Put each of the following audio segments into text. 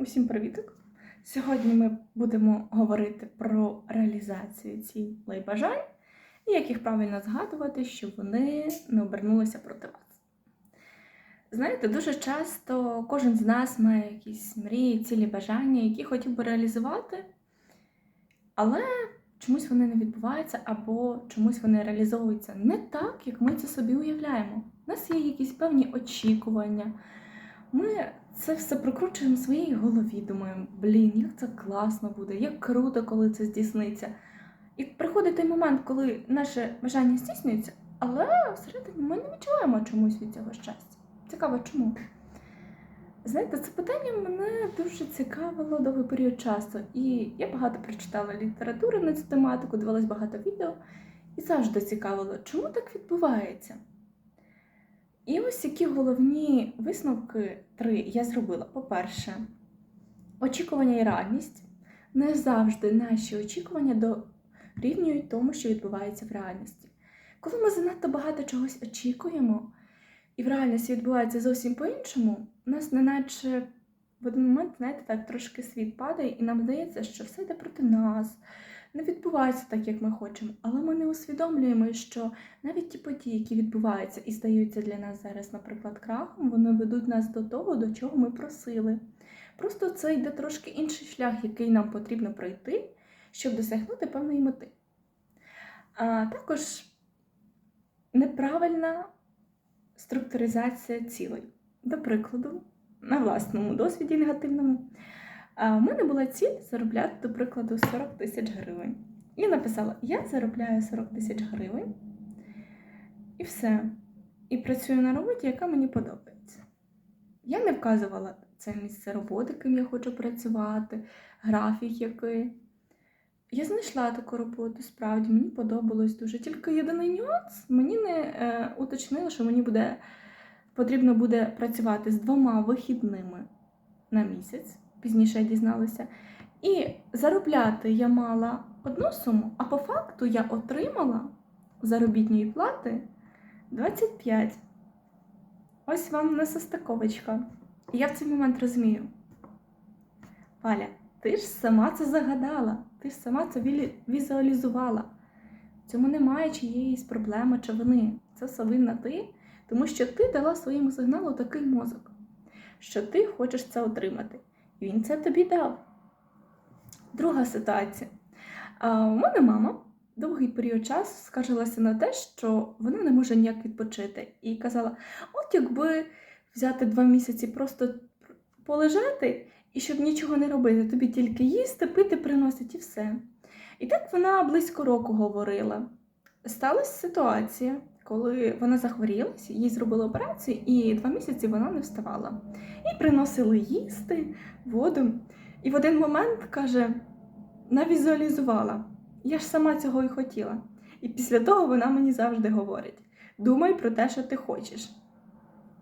Усім привіток! Сьогодні ми будемо говорити про реалізацію цілей бажань і як їх правильно згадувати, щоб вони не обернулися проти вас. Знаєте, дуже часто кожен з нас має якісь мрії, цілі бажання, які хотів би реалізувати, але чомусь вони не відбуваються або чомусь вони реалізовуються не так, як ми це собі уявляємо. У нас є якісь певні очікування. Ми це все прокручуємо в своїй голові, думаємо, блін, як це класно буде, як круто, коли це здійсниться. І приходить той момент, коли наше бажання здійснюється, але всередині ми не відчуваємо чомусь від цього щастя. Цікаво, чому? Знаєте, це питання мене дуже цікавило довгий період часу. І я багато прочитала літератури на цю тематику, дивилась багато відео, і завжди цікавило, чому так відбувається. І ось які головні висновки три я зробила. По-перше, очікування і реальність. Не завжди наші очікування дорівнюють тому, що відбувається в реальності. Коли ми занадто багато чогось очікуємо, і в реальності відбувається зовсім по-іншому, у нас неначе в один момент, знаєте, так трошки світ падає, і нам здається, що все йде проти нас, не відбувається так, як ми хочемо. Але ми не усвідомлюємо, що навіть ті події, які відбуваються і здаються для нас зараз, наприклад, крахом, вони ведуть нас до того, до чого ми просили. Просто це йде трошки інший шлях, який нам потрібно пройти, щоб досягнути певної мети. А також неправильна структуризація цілей. До прикладу, на власному досвіді негативному. А в мене була ціль заробляти, до прикладу, 40 тисяч гривень. І написала: я заробляю 40 тисяч гривень і все. І працюю на роботі, яка мені подобається. Я не вказувала це місце роботи, ким я хочу працювати, графік який. Я знайшла таку роботу, справді мені подобалось дуже. Тільки єдиний нюанс, мені не е, уточнили, що мені буде потрібно буде працювати з двома вихідними на місяць пізніше я дізналася. І заробляти я мала одну суму, а по факту я отримала заробітної плати 25. Ось вам несостиковочка. І я в цей момент розумію. Валя, ти ж сама це загадала, ти ж сама це візуалізувала. В цьому немає чиєїсь проблеми чи вини. Це все винна ти, тому що ти дала своєму сигналу такий мозок, що ти хочеш це отримати. Він це тобі дав. Друга ситуація. У мене мама довгий період часу скаржилася на те, що вона не може ніяк відпочити. І казала: от якби взяти два місяці просто полежати і щоб нічого не робити, тобі тільки їсти, пити, приносить і все. І так вона близько року говорила. Сталася ситуація, коли вона захворілася, їй зробили операцію, і два місяці вона не вставала. І приносили їсти, воду. І в один момент каже: навізуалізувала. Я ж сама цього і хотіла. І після того вона мені завжди говорить: думай про те, що ти хочеш.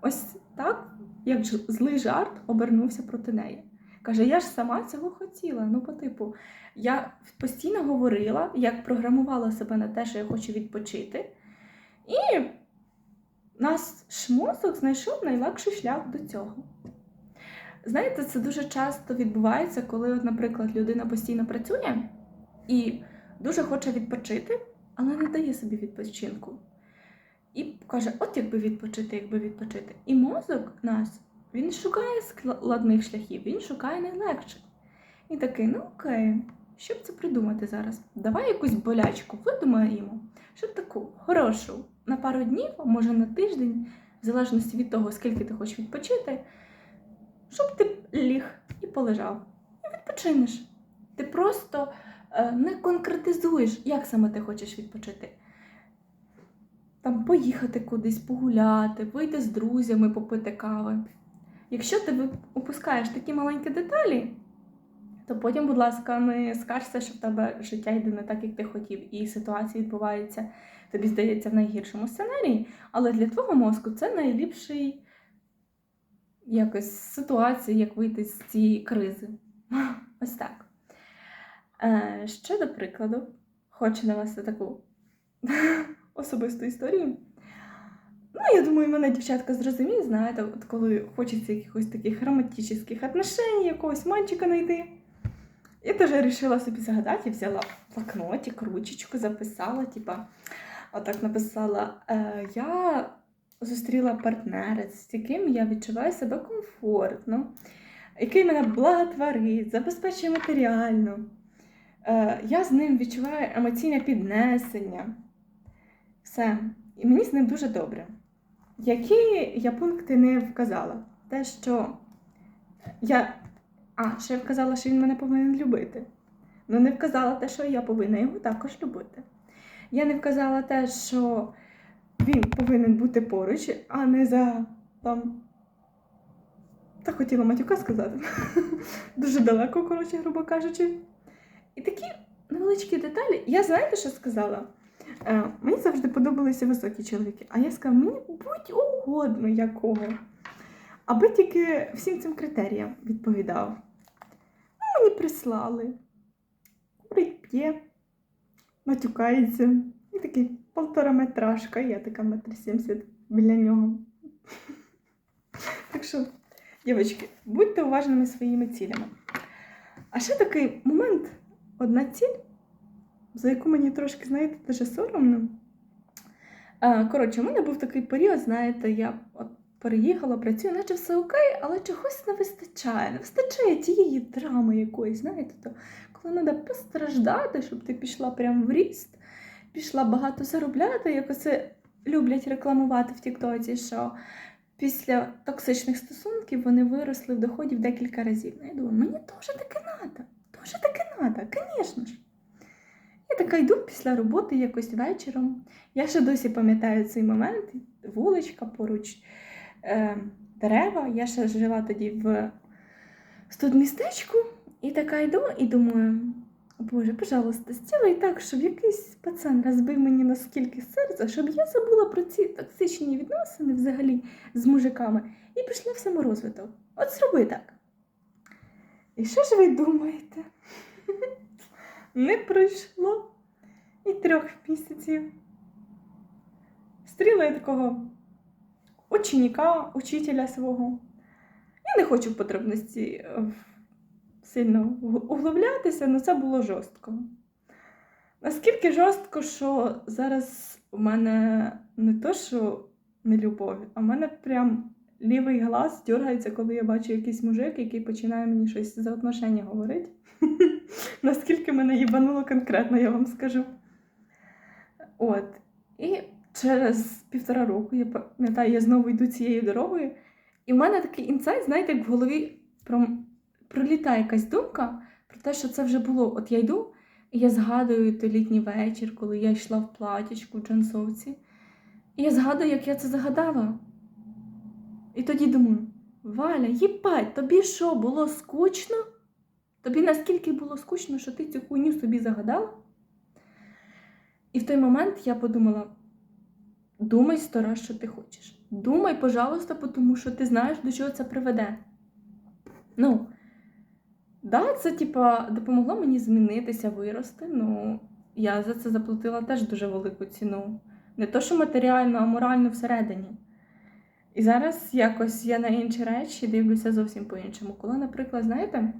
Ось так, як злий жарт обернувся проти неї. Каже, я ж сама цього хотіла. Ну, по типу, я постійно говорила, як програмувала себе на те, що я хочу відпочити. І нас мозок знайшов найлегший шлях до цього. Знаєте, це дуже часто відбувається, коли, наприклад, людина постійно працює і дуже хоче відпочити, але не дає собі відпочинку. І каже, от якби відпочити, якби відпочити. І мозок нас, він шукає складних шляхів, він шукає найлегших. І такий, ну окей, що б це придумати зараз? Давай якусь болячку видумаємо, щоб таку хорошу на пару днів, а може на тиждень, в залежності від того, скільки ти хочеш відпочити, щоб ти ліг і полежав. І відпочинеш. Ти просто е, не конкретизуєш, як саме ти хочеш відпочити. Там поїхати кудись, погуляти, вийти з друзями, попити кави. Якщо ти опускаєш такі маленькі деталі, то потім, будь ласка, не скажешся, що в тебе життя йде не так, як ти хотів, і ситуація відбувається, тобі здається, в найгіршому сценарії, але для твого мозку це найліпший якось ситуація, як вийти з цієї кризи. Ось так. Ще до прикладу, хочу навести таку особисту історію. Ну, я думаю, мене дівчатка зрозуміє, знаєте, от коли хочеться якихось таких романтичних отношень, якогось мальчика знайти. Я теж вирішила собі загадати, взяла блокнотик, ручечку, записала, типа, отак написала: е, я зустріла партнера, з яким я відчуваю себе комфортно, який мене благотворить, забезпечує матеріально. Е, я з ним відчуваю емоційне піднесення. Все. І мені з ним дуже добре. Які я пункти не вказала? Те, що я. А, ще я вказала, що він мене повинен любити. Ну, не вказала те, що я повинна його також любити. Я не вказала те, що він повинен бути поруч, а не за там. Та хотіла матюка сказати. Дуже далеко, коротше, грубо кажучи. І такі невеличкі деталі. Я знаєте, що сказала? Е, мені завжди подобалися високі чоловіки, а я сказала, мені будь угодно якого. Аби тільки всім цим критеріям відповідав. Прислали. Курить п'є, матюкається. І такий полтора метражка, я така метр сімдесят біля нього. Так що, дівчатки, будьте уважними своїми цілями. А ще такий момент, одна ціль, за яку мені трошки, знаєте, дуже соромно. Коротше, у мене був такий період, знаєте, я от переїхала, працюю, наче все окей, але чогось не вистачає. Не вистачає тієї драми якоїсь, знаєте, то коли треба постраждати, щоб ти пішла прямо в ріст, пішла багато заробляти, як оце люблять рекламувати в Тіктоці, що після токсичних стосунків вони виросли в доході в декілька разів. Ну, Я думаю, мені теж таке треба, теж таке треба, звісно ж. Я така йду після роботи якось вечором. Я ще досі пам'ятаю цей момент, вуличка поруч дерева. Я ще жила тоді в студмістечку, і така йду і думаю, Боже, пожалуйста, стілай так, щоб якийсь пацан розбив мені наскільки серця, щоб я забула про ці токсичні відносини взагалі з мужиками і пішла в саморозвиток. От зроби так. І що ж ви думаєте? Не пройшло і трьох місяців. Стріла я такого ученика, учителя свого. Я не хочу в подробності е, сильно углублятися, але це було жорстко. Наскільки жорстко, що зараз у мене не то, що не любов, а в мене прям лівий глаз дергається, коли я бачу якийсь мужик, який починає мені щось за отношення говорити. Наскільки мене їбануло конкретно, я вам скажу. От. І через півтора року, я пам'ятаю, я знову йду цією дорогою, і в мене такий інсайт, знаєте, як в голові пролітає якась думка про те, що це вже було. От я йду, і я згадую той літній вечір, коли я йшла в платічку в джинсовці. І я згадую, як я це загадала. І тоді думаю: Валя, їбать, тобі що, було скучно? Тобі наскільки було скучно, що ти цю хуйню собі загадала? І в той момент я подумала: думай сто раз, що ти хочеш. Думай, пожалуйста, тому що ти знаєш, до чого це приведе. Ну, да, це типа допомогло мені змінитися, вирости. Ну, я за це заплатила теж дуже велику ціну. Не то, що матеріально, а морально всередині. І зараз якось я на інші речі дивлюся зовсім по-іншому. Коли, наприклад, знаєте,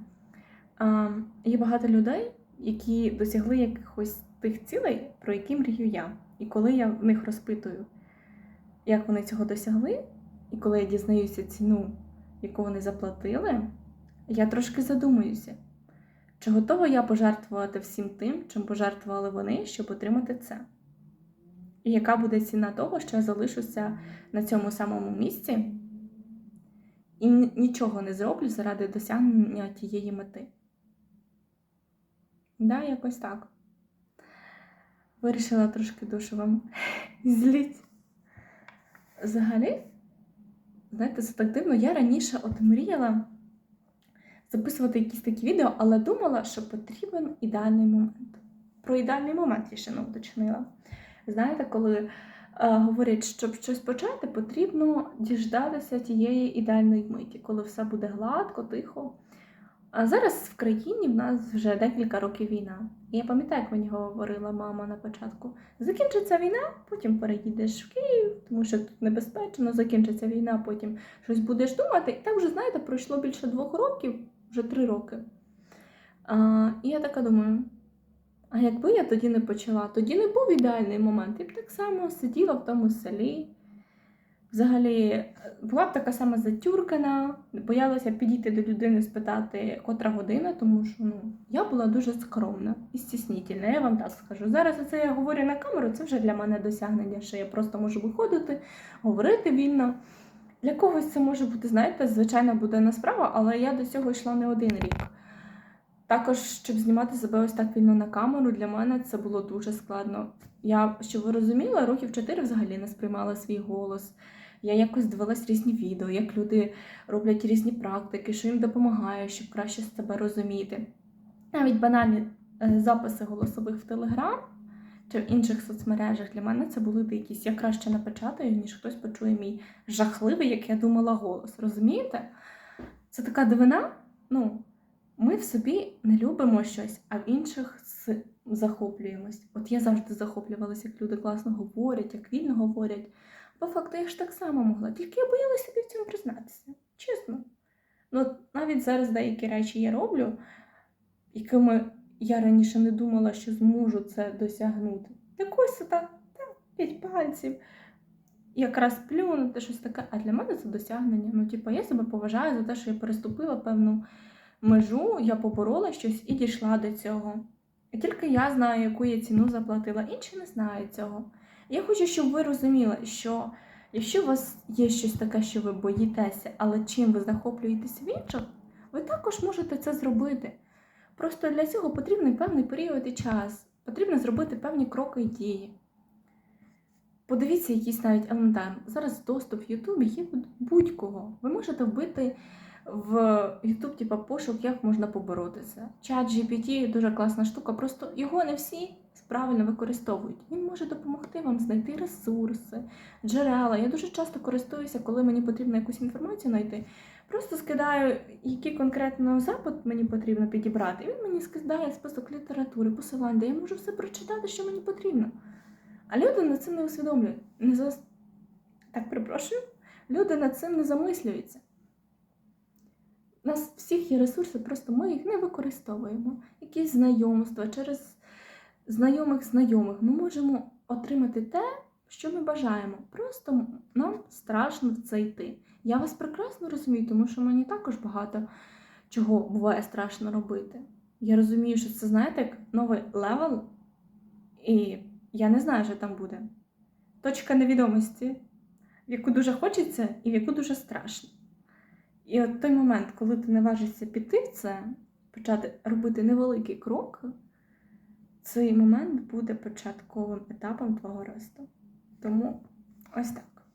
є багато людей, які досягли якихось тих цілей, про які мрію я. І коли я в них розпитую, як вони цього досягли, і коли я дізнаюся ціну, яку вони заплатили, я трошки задумуюся, чи готова я пожертвувати всім тим, чим пожертвували вони, щоб отримати це. І яка буде ціна того, що я залишуся на цьому самому місці і нічого не зроблю заради досягнення тієї мети. Да, якось так. Вирішила трошки душу вам зліть. Взагалі, знаєте, це так дивно. Я раніше от мріяла записувати якісь такі відео, але думала, що потрібен ідеальний момент. Про ідеальний момент я ще не уточнила. Знаєте, коли е, говорять, щоб щось почати, потрібно діждатися тієї ідеальної миті, коли все буде гладко, тихо. А зараз в країні в нас вже декілька років війна. І я пам'ятаю, як мені говорила мама на початку: закінчиться війна, потім переїдеш в Київ, тому що тут небезпечно, закінчиться війна, потім щось будеш думати. І так вже, знаєте, пройшло більше двох років, вже три роки. А, і я така думаю. А якби я тоді не почала, тоді не був ідеальний момент. Я б так само сиділа в тому селі. Взагалі, е, була б така сама затюркана, боялася підійти до людини, спитати, котра година, тому що ну, я була дуже скромна і стіснітельна, я вам так скажу. Зараз це я говорю на камеру, це вже для мене досягнення, що я просто можу виходити, говорити вільно. Для когось це може бути, знаєте, звичайна буденна справа, але я до цього йшла не один рік. Також, щоб знімати себе ось так вільно на камеру, для мене це було дуже складно. Я, щоб ви розуміли, років 4 взагалі не сприймала свій голос. Я якось дивилась різні відео, як люди роблять різні практики, що їм допомагає, щоб краще себе розуміти. Навіть банальні е, записи голосових в Телеграм чи в інших соцмережах для мене це були якісь. Я краще напечатаю, ніж хтось почує мій жахливий, як я думала, голос. Розумієте? Це така дивина. Ну, ми в собі не любимо щось, а в інших захоплюємось. От я завжди захоплювалася, як люди класно говорять, як вільно говорять. По факту я ж так само могла, тільки я боялася собі в цьому признатися. Чесно. Ну, навіть зараз деякі речі я роблю, якими я раніше не думала, що зможу це досягнути. Так ось так, так, п'ять пальців, якраз плюнути, щось таке. А для мене це досягнення. Ну, типу, я себе поважаю за те, що я переступила певну межу, я поборола щось і дійшла до цього. І тільки я знаю, яку я ціну заплатила, інші не знають цього. Я хочу, щоб ви розуміли, що якщо у вас є щось таке, що ви боїтеся, але чим ви захоплюєтесь в інших, ви також можете це зробити. Просто для цього потрібний певний період і час, потрібно зробити певні кроки і дії. Подивіться якісь навіть елементарно. Зараз доступ в Ютубі є будь-кого. Ви можете вбити в YouTube, типа пошук, як можна побороти це. Чат GPT дуже класна штука, просто його не всі правильно використовують. Він може допомогти вам знайти ресурси, джерела. Я дуже часто користуюся, коли мені потрібно якусь інформацію знайти. Просто скидаю, який конкретно запит мені потрібно підібрати. Він мені скидає список літератури, посилань, де я можу все прочитати, що мені потрібно. А люди над цим не усвідомлюють. Не за... Так, перепрошую, люди над цим не замислюються. У нас всіх є ресурси, просто ми їх не використовуємо. Якісь знайомства через знайомих знайомих ми можемо отримати те, що ми бажаємо. Просто нам страшно в це йти. Я вас прекрасно розумію, тому що мені також багато чого буває страшно робити. Я розумію, що це, знаєте, як новий левел, і я не знаю, що там буде. Точка невідомості, в яку дуже хочеться і в яку дуже страшно. І от той момент, коли ти наважишся піти в це, почати робити невеликий крок, цей момент буде початковим етапом твого росту. Тому ось так.